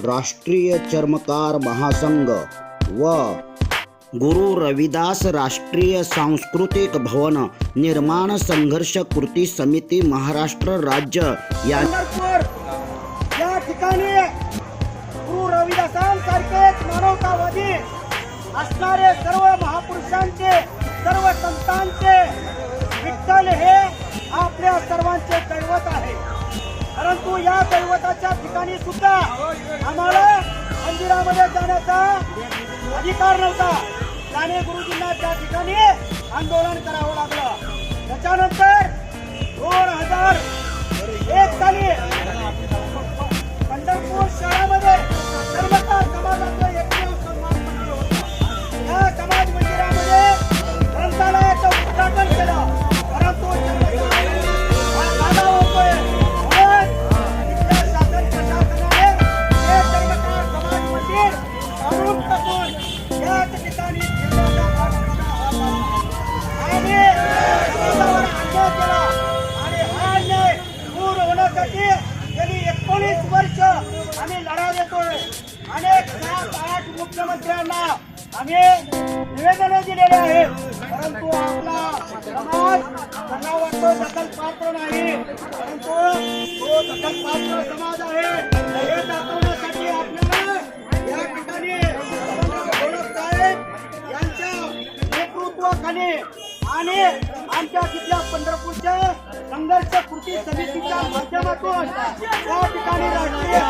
राष्ट्रीय चर्मकार महासंघ व गुरु रविदास राष्ट्रीय सांस्कृतिक भवन निर्माण संघर्ष कृती समिती महाराष्ट्र राज्य या या ठिकाणी गुरु रविदासांसारखेच मानवतावादी असणारे सर्व महापुरुषांचे सर्व संतांचे विठ्ठल हे आपल्या सर्वांचे दैवत आहे परंतु या दैवताच्या ठिकाणी सुद्धा आम्हाला मंदिरामध्ये जाण्याचा अधिकार नव्हता. त्याने गुरुजींना त्या ठिकाणी आंदोलन करावं लागलं. त्याच्यानंतर दोन हजार दखल पात्र नाही. परंतु तो दखल पात्र समाज आहे. हे दाखवण्यासाठी आपल्याला या ठिकाणी साहेब यांच्या नेतृत्वाखाली आणि आमच्या तिथल्या पंढरपूरच्या संघर्ष कृती समितीच्या माध्यमातून त्या ठिकाणी राष्ट्रीय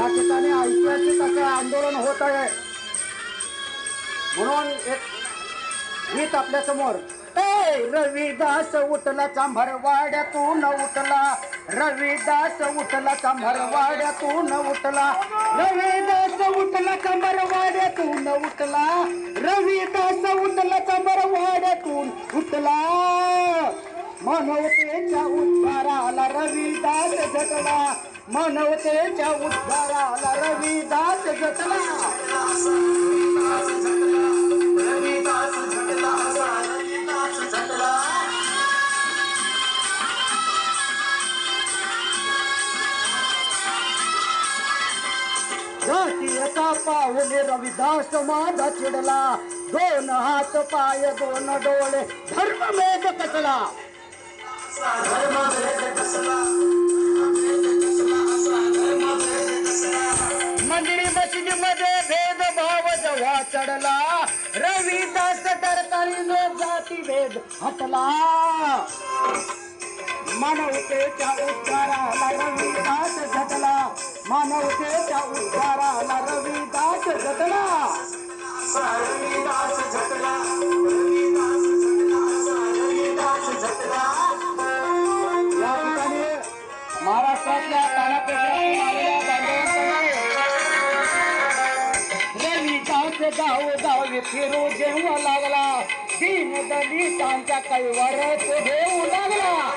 या ठिकाणी ऐतिहासिक असं आंदोलन होत आहे. म्हणून एक गीत आपल्यासमोर ए रविदास उठला चांभार वाड्यातून उठला रविदास उठला चांभार वाड्यातून उठला रविदास उठला चांभार वाड्यातून उठला रविदास उठला चांभार वाड्यातून उठला. मानवतेच्या उद्धाराला रविदास जगला. मानवतेच्या उद्धाराला रविदास जगला जातीयता पाहुणे रविदास माझा चिडला. दोन हात पाय दोन डोळे धर्म मेघ कसला. धर्म मेघ कसला. भेदभाव चढला? रविदास डरकाळीने जाती भेद हटला. मानवतेच्या उद्धाराला रविदास झटला मानवतेच्या उद्धाराला रविदास झटला गाव गावी फिरू जेव्हा लागला. दीन दलितांच्या कैवर तो देऊ लागला.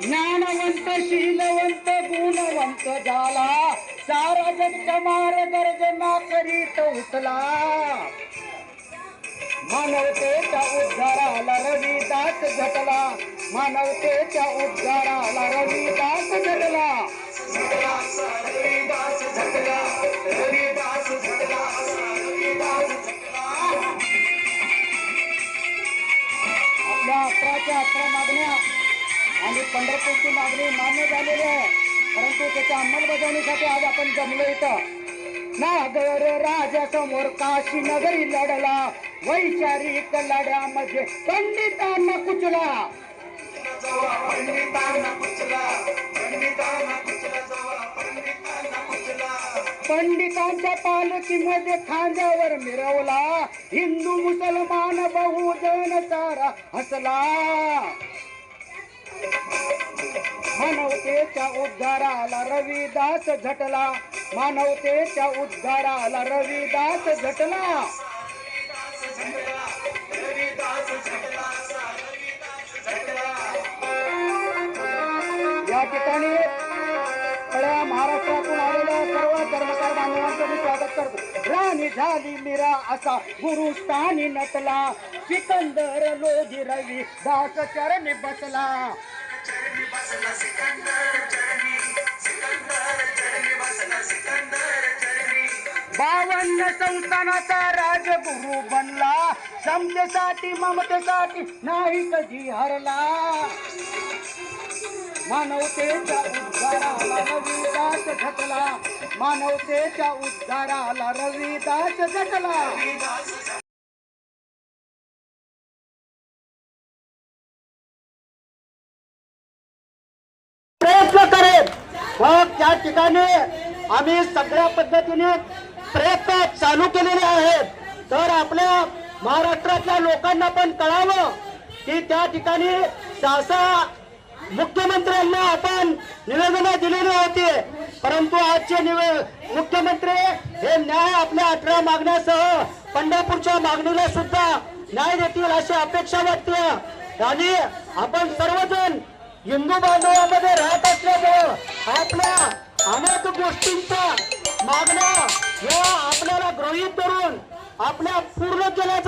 ज्ञानवंत शीलवंत गुणवंत झाला. सारा जगच्या गर्जना करीत उचला मानवतेच्या उद्धाराला रविदास झटला. मानवतेच्या उद्गाराला रविदास झटला आपल्या अकराच्या अकरा मागण्या आणि पंढरपूरची मागणी मान्य झालेली आहे. परंतु त्याच्या अंमलबजावणीसाठी आज आपण जमलो इथं. नागर राजासमोर काशी नगरी लढला. वैचारिक लढ्यामध्ये पंडितांना कुचला. पंडितांच्या पालखीमध्ये खांद्यावर मिरवला. हिंदू मुसलमान बहुजन सारा हसला. मानवतेच्या उद्धाराला रविदास झटला. मानवतेच्या उद्गाराला रविदास झटला. या निघाली राणी झाली मीरा असा गुरुस्थानी नटला. सिकंदर लोधी रवी दास चरणी बसला. बावन्न संस्थानाचा राजगुरु बनला. समतेसाठी ममतेसाठी नाही कधी हरला. मानवतेचा उद्धारा मानवी दास झटला मानवतेच्या उद्धाराला रविदास जगला. प्रयत्न करेल मग त्या ठिकाणी आम्ही सगळ्या पद्धतीने प्रयत्न चालू केलेले आहेत. तर आपल्या महाराष्ट्रातल्या लोकांना पण कळावं की त्या ठिकाणी शासा मुख्यमंत्र्यांना आपण निवेदना दिलेली होती. परंतु आजचे मुख्यमंत्री हे न्याय आपल्या अठरा मागण्यासह पंढरपूरच्या मागणीला सुद्धा न्याय देतील अशी अपेक्षा वाटते आणि आपण सर्वजण हिंदू बांधवामध्ये राहत असल्यामुळं आपल्या अनेक गोष्टींचा मागण्या या आपल्याला गृहीत धरून आपल्या पूर्ण केल्या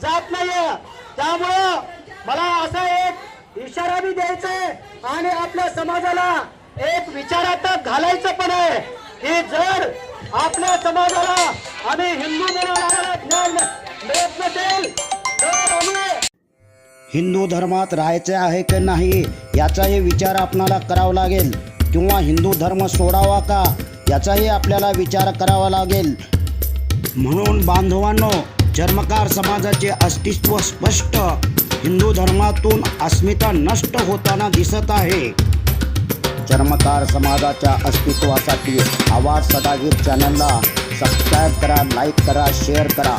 जात नाहीये. त्यामुळं मला असा एक इशारा बी द्यायचा आहे आणि आपल्या समाजाला एक विचारात घालायचं पण आहे की जर आपल्या समाजाला आणि हिंदू ज्ञान मिळत नसेल तर आम्ही हिंदू धर्मात राहायचे आहे की नाही याचाही विचार आपणाला करावा लागेल. किंवा हिंदू धर्म सोडावा का याचाही आपल्याला विचार करावा लागेल. म्हणून बांधवांनो चर्मकार समाजाचे अस्तित्व स्पष्ट. हिंदू धर्मातून अस्मिता नष्ट होताना दिसत आहे. चर्मकार समाजाच्या अस्तित्वासाठी आवाज सदागीर चॅनलला सबस्क्राईब करा लाईक करा शेअर करा.